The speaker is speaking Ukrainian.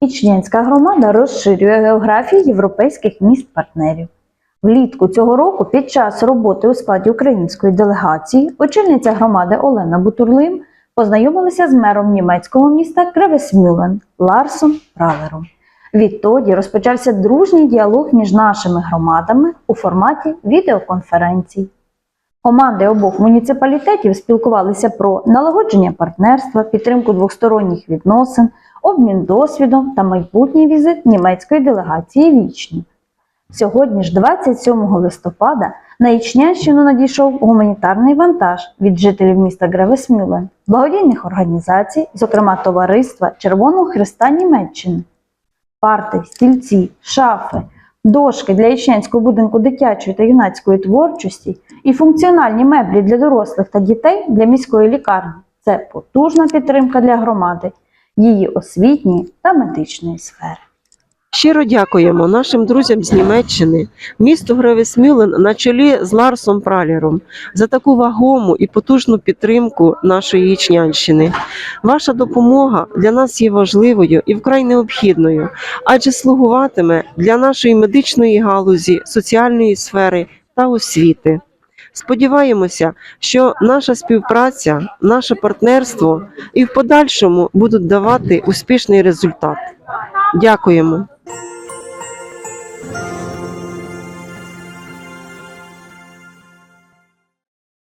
Ічнянська громада розширює географію європейських міст-партнерів. Влітку цього року під час роботи у складі української делегації очільниця громади Олена Бутурлим познайомилася з мером німецького міста Кревесмюлен Ларсом Пралером. Відтоді розпочався дружній діалог між нашими громадами у форматі відеоконференцій. Команди обох муніципалітетів спілкувалися про налагодження партнерства, підтримку двосторонніх відносин, обмін досвідом та майбутній візит німецької делегації вічні. Сьогодні ж, 27 листопада, на Ічнянщину надійшов гуманітарний вантаж від жителів міста Гревесмюлен, благодійних організацій, зокрема Товариства Червоного Христа Німеччини. Парти, стільці, шафи, дошки для Ічнянського будинку дитячої та юнацької творчості і функціональні меблі для дорослих та дітей для міської лікарні це потужна підтримка для громади, її освітньої та медичної сфери. Щиро дякуємо нашим друзям з Німеччини, місту Гревесмюлен на чолі з Ларсом Пралєром за таку вагому і потужну підтримку нашої Ічнянщини. Ваша допомога для нас є важливою і вкрай необхідною, адже слугуватиме для нашої медичної галузі, соціальної сфери та освіти. Сподіваємося, що наша співпраця, наше партнерство і в подальшому будуть давати успішний результат. Дякуємо.